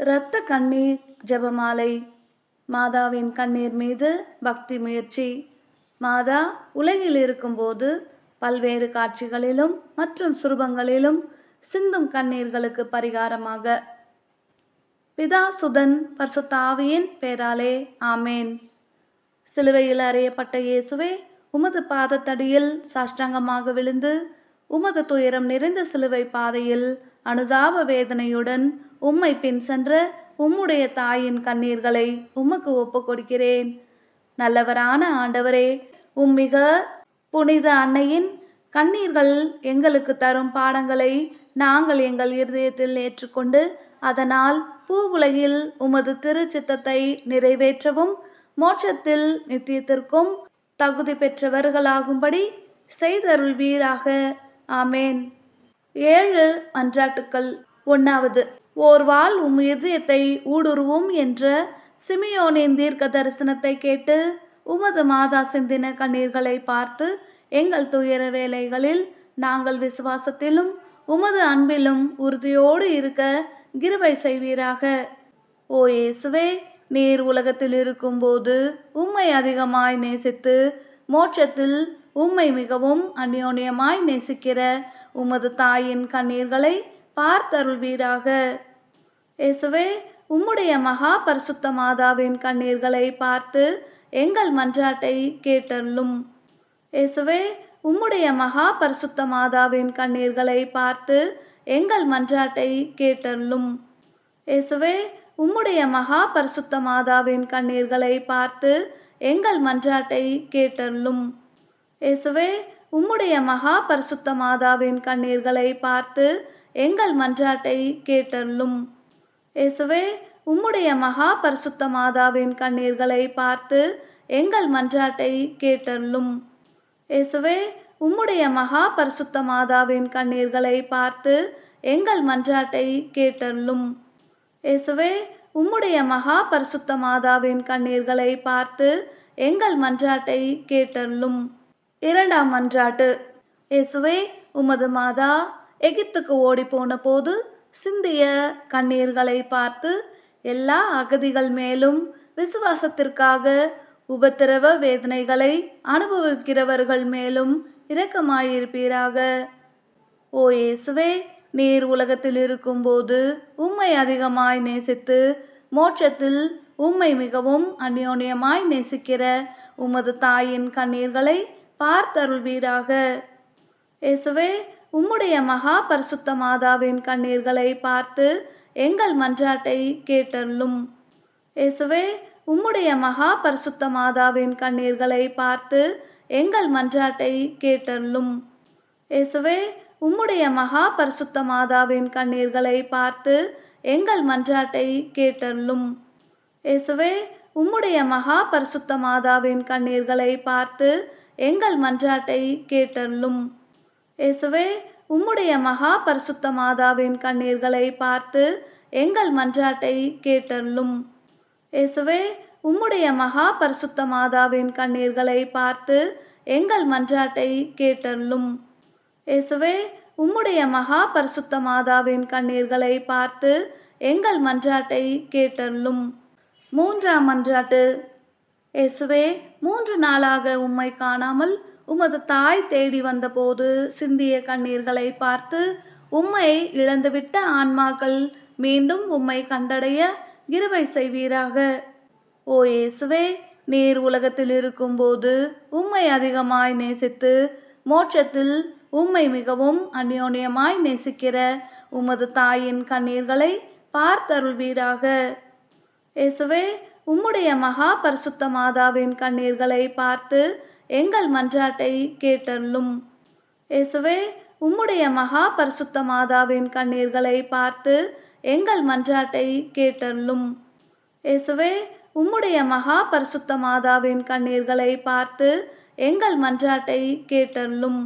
இரத்த கண்ணீர் ஜெபமாலை. மாதாவின் கண்ணீர் மீது பக்தி முயற்சி. மாதா உலகில் இருக்கும்போது பல்வேறு காட்சிகளிலும் மற்றும் சுரூபங்களிலும் சிந்தும் கண்ணீர்களுக்கு பரிகாரமாக. பிதா சுதன் பர்சுத்தாவியின் பேராலே ஆமேன். சிலுவையில் அறையப்பட்ட இயேசுவே உமது பாதத்தடியில் சாஷ்டாங்கமாக விழுந்து உமது துயரம் நிறைந்த சிலுவை பாதையில் அனுதாப வேதனையுடன் உம்மை பின் சென்ற உம்முடைய தாயின் கண்ணீர்களை உமக்கு ஒப்பு கொடுக்கிறேன் நல்லவரான ஆண்டவரே உம்மிக புனித அன்னையின் கண்ணீர்கள் எங்களுக்கு தரும் பாடங்களை நாங்கள் எங்கள் இருதயத்தில் ஏற்றுக்கொண்டு அதனால் பூவுலகில் உமது திருச்சித்தத்தை நிறைவேற்றவும் மோட்சத்தில் நித்தியத்திற்கும் தகுதி பெற்றவர்களாகும்படி செய்தருள்வீராக. ஆமேன். ஏழு மன்றாட்டுக்கள் ஒன்றாவது ஓர்வாள் உம் இதயத்தை ஊடுருவும் என்ற சிமியோனின் தீர்க்க தரிசனத்தை கேட்டு உமது மாதா சிந்தின கண்ணீர்களை பார்த்து எங்கள் துயர வேலைகளில் நாங்கள் விசுவாசத்திலும் உமது அன்பிலும் உறுதியோடு இருக்க கிருபை செய்வீராக. ஓ இயேசுவே நீர் உலகத்தில் இருக்கும்போது உம்மை அதிகமாய் நேசித்து மோட்சத்தில் உம்மை மிகவும் அந்யோன்யமாய் நேசிக்கிற உமது தாயின் கண்ணீர்களை பார்த்தருள்வீராக. இயேசுவே உம்முடைய மகா பரிசுத்த மாதாவின் கண்ணீர்களை பார்த்து எங்கள் மன்றாட்டை கேட்டருளும். இயேசுவே உம்முடைய மகா பரிசுத்த மாதாவின் கண்ணீர்களை பார்த்து எங்கள் மன்றாட்டை கேட்டருளும். இயேசுவே உம்முடைய மகா பரிசுத்த மாதாவின் கண்ணீர்களை பார்த்து எங்கள் மன்றாட்டை கேட்டருளும். இயேசுவே உம்முடைய மகா பரிசுத்த மாதாவின் கண்ணீர்களை பார்த்து எங்கள் மன்றாட்டை கேட்டருளும். இயேசுவே உம்முடைய மகா பரிசுத்த மாதாவின் கண்ணீர்களை பார்த்து எங்கள் மன்றாட்டை கேட்டருளும். இயேசுவே உம்முடைய மகா பரிசுத்த மாதாவின் கண்ணீர்களை பார்த்து எங்கள் மன்றாட்டை கேட்டருளும். இயேசுவே உம்முடைய மகா பரிசுத்த மாதாவின் கண்ணீர்களை பார்த்து எங்கள் மன்றாட்டை கேட்டருளும். இரண்டாம் மன்றாட்டு. இயேசுவே உமது மாதா எகிப்துக்கு ஓடிப்போன போது சிந்திய கண்ணீர்களை பார்த்து எல்லா அகதிகள் மேலும் விசுவாசத்திற்காக உபத்திரவ வேதனைகளை அனுபவிக்கிறவர்கள் மேலும் இரக்கமாயிருப்பீராக. ஓ இயேசுவே நீர் உலகத்தில் இருக்கும்போது உம்மை அதிகமாய் நேசித்து மோட்சத்தில் உம்மை மிகவும் அந்யோன்யமாய் நேசிக்கிற உமது தாயின் கண்ணீர்களை பார்த்தருள்வீராக. இயேசுவே உம்முடைய மகா பரிசுத்த மாதாவின் கண்ணீர்களை பார்த்து எங்கள் மன்றாட்டை கேட்டருளும். இயேசுவே உம்முடைய மகா பரிசுத்த மாதாவின் கண்ணீர்களை பார்த்து எங்கள் மன்றாட்டை கேட்டருளும். இயேசுவே உம்முடைய மகா பரிசுத்த மாதாவின் கண்ணீர்களை பார்த்து எங்கள் மன்றாட்டை கேட்டருளும். இயேசுவே உம்முடைய மகா பரிசுத்த மாதாவின் கண்ணீர்களை பார்த்து எங்கள் மன்றாட்டை கேட்டருளும். இயேசுவே உம்முடைய மகா பரிசுத்த மாதாவின் கண்ணீர்களை பார்த்து எங்கள் மன்றாட்டை கேட்டருளும். இயேசுவே உம்முடைய மகா பரிசுத்த மாதாவின் கண்ணீர்களை பார்த்து எங்கள் மன்றாட்டை கேட்டருளும். இயேசுவே உம்முடைய மகா பரிசுத்த மாதாவின் கண்ணீர்களை பார்த்து எங்கள் மன்றாட்டை கேட்டருளும். மூன்றாம் மன்றாட்டு. இயேசுவே மூன்று நாளாக உம்மை காணாமல் உமது தாய் தேடி வந்தபோது சிந்திய கண்ணீர்களை பார்த்து உம்மை இழந்துவிட்ட ஆன்மாக்கள் மீண்டும் உம்மை கண்டடைய கிருபை செய்வீராக. ஓ இயேசுவே நீர் உலகத்தில் இருக்கும்போது உம்மை அதிகமாய் நேசித்து மோட்சத்தில் உம்மை மிகவும் அந்யோன்யமாய் நேசிக்கிற உமது தாயின் கண்ணீர்களை பார்த்தருள்வீராக. இயேசுவே உம்முடைய மகா பரிசுத்த மாதாவின் கண்ணீர்களை பார்த்து எங்கள் மன்றாட்டை கேட்டருளும். இயேசுவே உம்முடைய மகா பரிசுத்த மாதாவின் கண்ணீர்களை பார்த்து எங்கள் மன்றாட்டை கேட்டருளும். இயேசுவே உம்முடைய மகா பரிசுத்த மாதாவின் கண்ணீர்களை பார்த்து எங்கள் மன்றாட்டை கேட்டருளும்.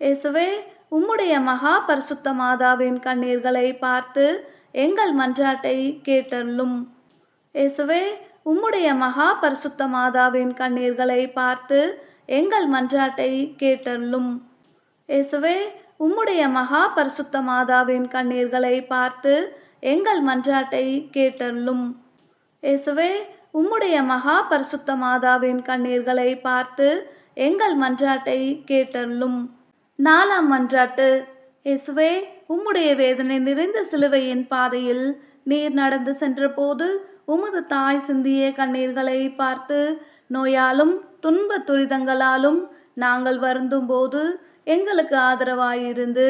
இயேசுவே உம்முடைய மகா பரிசுத்த மாதாவின் கண்ணீர்களை பார்த்து எங்கள் மன்றாட்டை கேட்டருளும். இயேசுவே உம்முடைய மகா பரிசுத்த மாதாவின் கண்ணீர்களை பார்த்து எங்கள் மன்றாட்டை கேட்டருளும். இயேசுவே உம்முடைய மகா பரிசுத்த மாதாவின் கண்ணீர்களை பார்த்து எங்கள் மன்றாட்டை கேட்டருளும். இயேசுவே உம்முடைய மகா பரிசுத்த மாதாவின் கண்ணீர்களை பார்த்து எங்கள் மன்றாட்டை கேட்டருளும். நாலாம் மன்றாட்டு இயேசுவே உம்முடைய வேதனை நிறைந்த சிலுவையின் பாதையில் நீர் நடந்து சென்றபோது உமது தாய் சிந்திய கண்ணீர்களை பார்த்து நோயாலும் துன்ப துரிதங்களாலும் நாங்கள் வருந்தும் போது எங்களுக்கு ஆதரவாயிருந்து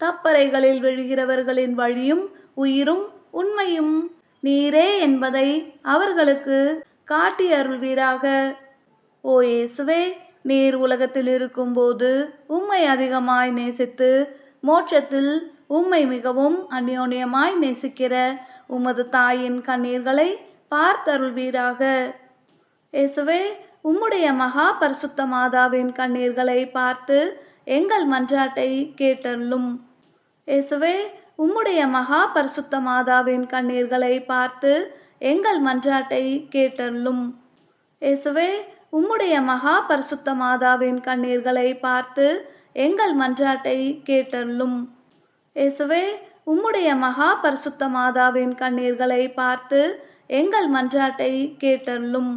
தப்பறைகளில் விழுகிறவர்களின் வழியும் உயிரும் உண்மையும் நீரே என்பதை அவர்களுக்கு காட்டி அருள்வீராக ஓ இயேசுவே நீர் உலகத்தில் இருக்கும்போது உம்மை அதிகமாய் நேசித்து மோட்சத்தில் உம்மை மிகவும் அந்யோன்யமாய் நேசிக்கிற உமது தாயின் கண்ணீர்களை பார்த்தருள்வீராக. இயேசுவே உம்முடைய மகா பரிசுத்த மாதாவின் கண்ணீர்களை பார்த்து எங்கள் மன்றாட்டை கேட்டருளும். இயேசுவே உம்முடைய மகா பரிசுத்த மாதாவின் கண்ணீர்களை பார்த்து எங்கள் மன்றாட்டை கேட்டருளும். இயேசுவே உம்முடைய மகா பரிசுத்த மாதாவின் கண்ணீர்களை பார்த்து எங்கள் மன்றாட்டை கேட்டருளும். இயேசுவே உம்முடைய மகா பரிசுத்த மாதாவின் கண்ணீர்களை பார்த்து எங்கள் மன்றாட்டை கேட்டருளும்.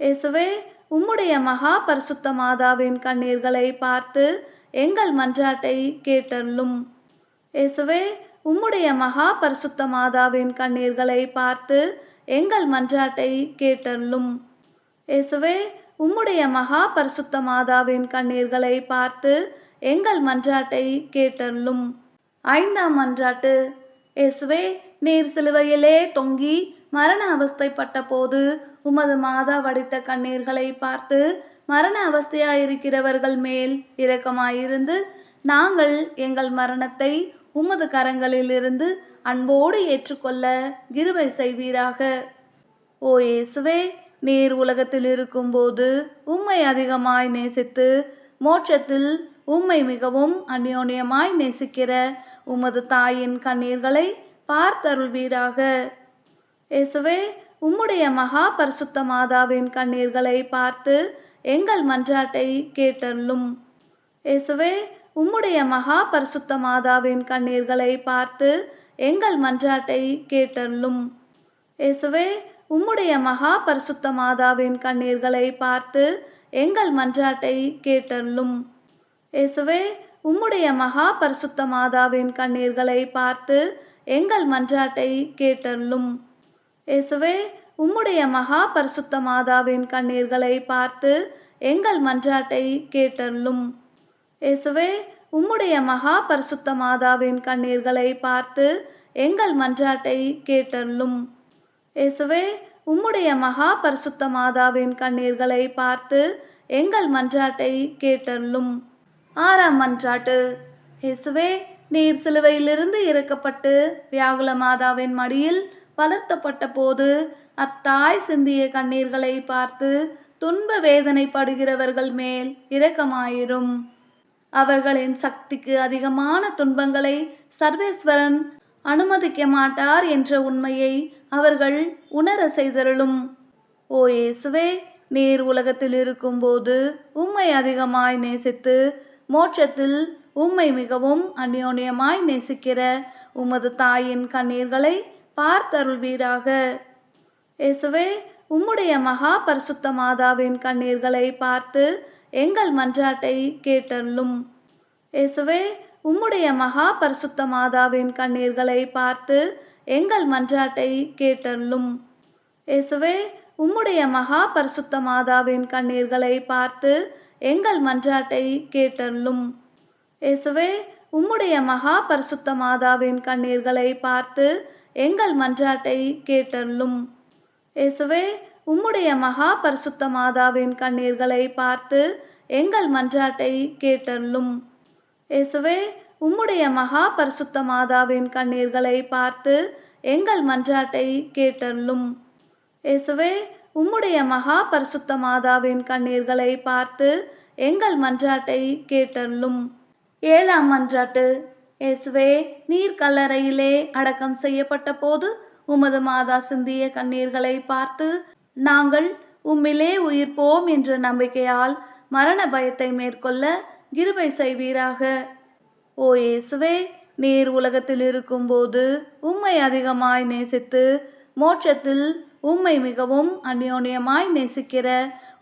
இயேசுவே உம்முடைய மகா பரிசுத்த மாதாவின் கண்ணீர்களை பார்த்து எங்கள் மன்றாட்டை கேட்டருளும். இயேசுவே உம்முடைய மகா பரிசுத்த மாதாவின் கண்ணீர்களை பார்த்து எங்கள் மன்றாட்டை கேட்டருளும். இயேசுவே உம்முடைய மகா பரிசுத்த மாதாவின் கண்ணீர்களை பார்த்து எங்கள் மன்றாட்டை கேட்டருளும். ஐந்தாம் மன்றாட்டு எஸ்வே நீர் சிலுவையிலே தொங்கி மரண அவஸ்தைப்பட்ட போது உமது மாதா வடித்த கண்ணீர்களை பார்த்து மரண அவஸ்தையாயிருக்கிறவர்கள் மேல் இரக்கமாயிருந்து நாங்கள் எங்கள் மரணத்தை உமது கரங்களிலிருந்து அன்போடு ஏற்றுக்கொள்ள கிருபை செய்வீராக. ஓ இயேசுவே நீர் உலகத்தில் இருக்கும்போது உம்மை அதிகமாய் நேசித்து மோட்சத்தில் உம்மை மிகவும் அந்யோன்யமாய் நேசிக்கிற உமது தாயின் கண்ணீர்களை பார்த்தருள்வீராக. இயேசுவே உம்முடைய மகா பரிசுத்த மாதாவின் கண்ணீர்களை பார்த்து எங்கள் மன்றாட்டை கேட்டருளும். இயேசுவே உம்முடைய மகா பரிசுத்த மாதாவின் கண்ணீர்களை பார்த்து எங்கள் மன்றாட்டை கேட்டருளும். இயேசுவே உம்முடைய மகா பரிசுத்த மாதாவின் கண்ணீர்களை பார்த்து எங்கள் மன்றாட்டை கேட்டருளும். இயேசுவே உம்முடைய மகா பரிசுத்த மாதாவின் கண்ணீர்களை பார்த்து எங்கள் மன்றாட்டை கேட்டருளும். இயேசுவே உம்முடைய மகா பரிசுத்த மாதாவின் கண்ணீர்களை பார்த்து எங்கள் மன்றாட்டை கேட்டருளும். இயேசுவே உம்முடைய மகா பரிசுத்த மாதாவின் கண்ணீர்களை பார்த்து எங்கள் மன்றாட்டை கேட்டருளும். இயேசுவே உம்முடைய மகா பரிசுத்த மாதாவின் கண்ணீர்களை பார்த்து எங்கள் மன்றாட்டை கேட்டருளும். ஆறாம் மன்றாட்டு. இயேசுவே நீர் சிலுவையிலிருந்து இறக்கப்பட்டு வியாகுல மாதாவின் மடியில் வளர்த்தப்பட்ட போது அத்தாய் சிந்திய கண்ணீர்களை பார்த்து துன்ப வேதனைப்படுகிறவர்கள் மேல் இரக்கமாயிரும். அவர்களின் சக்திக்கு அதிகமான துன்பங்களை சர்வேஸ்வரன் அனுமதிக்க மாட்டார் என்ற உண்மையை அவர்கள் உணர செய்தருளும். ஓ இயேசுவே நீர் உலகத்தில் இருக்கும்போது உம்மை அதிகமாய் நேசித்து மோட்சத்தில் உம்மை மிகவும் அந்யோன்யமாய் நேசிக்கிற உமது தாயின் கண்ணீர்களை பார்த்தருள்வீராக. இயேசுவே உம்முடைய மகா பரிசுத்த மாதாவின் கண்ணீர்களை பார்த்து எங்கள் மன்றாட்டை கேட்டருளும். இயேசுவே உம்முடைய மகா பரிசுத்த மாதாவின் கண்ணீர்களை பார்த்து எங்கள் மன்றாட்டை கேட்டருளும். இயேசுவே உம்முடைய மகா பரிசுத்த மாதாவின் கண்ணீர்களை பார்த்து எங்கள் மன்றாட்டை கேட்டருளும். இயேசுவே உம்முடைய மகா பரிசுத்த மாதாவின் கண்ணீர்களை பார்த்து எங்கள் மன்றாட்டை கேட்டருளும். இயேசுவே உம்முடைய மகா பரிசுத்த மாதாவின் கண்ணீர்களை பார்த்து எங்கள் மன்றாட்டை கேட்டருளும். இயேசுவே உம்முடைய மகா பரிசுத்த மாதாவின் கண்ணீர்களை பார்த்து எங்கள் மன்றாட்டை கேட்டருளும். இயேசுவே உம்முடைய மகா பரிசுத்த மாதாவின் கண்ணீர்களை பார்த்து எங்கள் மன்றாட்டை கேட்டருளும். ஏழாம் மன்றாட்டு இயேசுவே நீர் கல்லறையிலே அடக்கம் செய்யப்பட்ட போது உமது மாதா சிந்திய கண்ணீர்களை பார்த்து நாங்கள் உம்மிலே உயிர்ப்போம் என்ற நம்பிக்கையால் மரண பயத்தை மேற்கொள்ள கிருபை செய்வீராக. ஓ இயேசுவே நீர் உலகத்தில் இருக்கும்போது உம்மை அதிகமாய் நேசித்து மோட்சத்தில் உம்மை மிகவும் அந்யோன்யமாய் நேசிக்கிற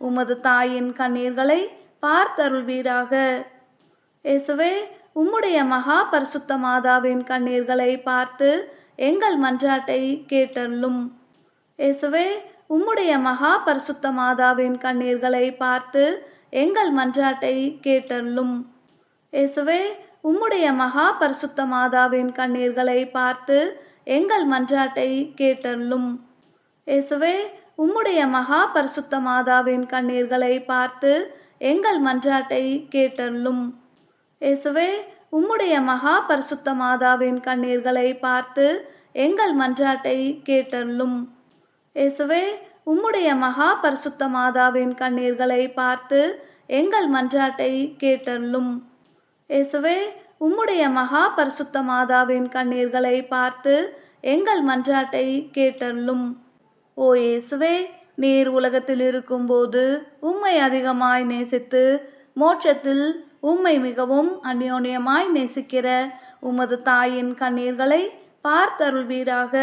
உமது தாயின் கண்ணீர்களை பார்த்தருள்வீராக. இயேசுவே உம்முடைய மகா பரிசுத்த மாதாவின் கண்ணீர்களை பார்த்து எங்கள் மன்றாட்டை கேட்டருளும். இயேசுவே உம்முடைய மகா பரிசுத்த மாதாவின் கண்ணீர்களை பார்த்து எங்கள் மன்றாட்டை கேட்டருளும். இயேசுவே உம்முடைய மகா பரிசுத்த மாதாவின் கண்ணீர்களை பார்த்து எங்கள் மன்றாட்டை கேட்டருளும். இயேசுவே உம்முடைய மகா பரிசுத்த மாதாவின் கண்ணீர்களை பார்த்து எங்கள் மன்றாட்டை கேட்டருளும். இயேசுவே உம்முடைய மகா பரிசுத்த மாதாவின் கண்ணீர்களை பார்த்து எங்கள் மன்றாட்டை கேட்டருளும். இயேசுவே உம்முடைய மகா பரிசுத்த மாதாவின் கண்ணீர்களை பார்த்து எங்கள் மன்றாட்டை கேட்டருளும். இயேசுவே உம்முடைய மகா பரிசுத்த மாதாவின் கண்ணீர்களை பார்த்து எங்கள் மன்றாட்டை கேட்டருளும். ஓ இயேசுவே நீர் உலகத்தில் இருக்கும்போது உம்மை அதிகமாய் நேசித்து மோட்சத்தில் உம்மை மிகவும் அந்யோன்யமாய் நேசிக்கிற உமது தாயின் கண்ணீர்களை பார்த்தருள்வீராக.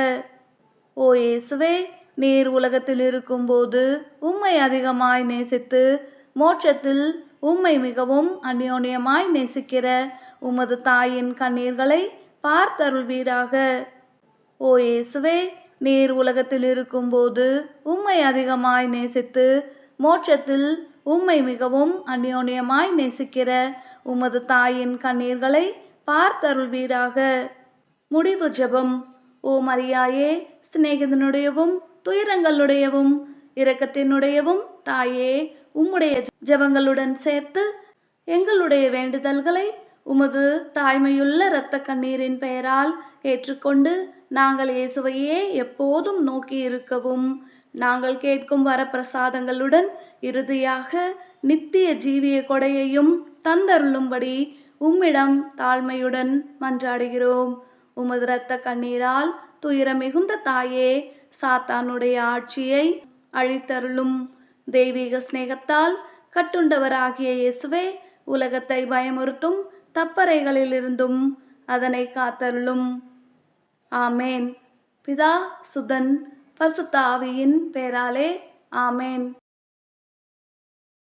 ஓ இயேசுவே நீர் உலகத்தில் இருக்கும்போது உம்மை அதிகமாய் நேசித்து மோட்சத்தில் உம்மை மிகவும் அந்யோன்யமாய் நேசிக்கிற உமது தாயின் கண்ணீர்களை பார்த்தருள்வீராக. ஓ இயேசுவே நீர் உலகத்தில் இருக்கும்போது உம்மை அதிகமாய் நேசித்து மோட்சத்தில் உம்மை மிகவும் அந்யோன்யமாய் நேசிக்கிற உமது தாயின் கண்ணீர்களை பார்த்தருள்வீராக. முடிவு ஜெபம். ஓ மரியாயே சிநேகிதனுடையவும் துயரங்களுடையவும் இரக்கத்தினுடையவும் தாயே உம்முடைய ஜெபங்களுடன் சேர்த்து எங்களுடைய வேண்டுதல்களை உமது தாய்மையுள்ள இரத்த கண்ணீரின் பெயரால் ஏற்றுக்கொண்டு நாங்கள் இயேசுவையே எப்போதும் நோக்கி இருக்கவும் நாங்கள் கேட்கும் வரப்பிரசாதங்களுடன் இறுதியாக நித்திய ஜீவிய கொடையையும் தந்தருளும்படி உம்மிடம் தாழ்மையுடன் மன்றாடுகிறோம். உமது இரத்த கண்ணீரால் துயர மிகுந்த தாயே சாத்தானுடைய ஆட்சியை அழித்தருளும். தெய்வீக சிநேகத்தால் கட்டுண்டவராகிய இயேசுவே உலகத்தை பயமுறுத்தும் தப்பறைகளிலிருந்தும் அதனை காத்தருளும். ஆமேன். பிதா சுதன் பரிசுத்த பேராலே ஆமேன்.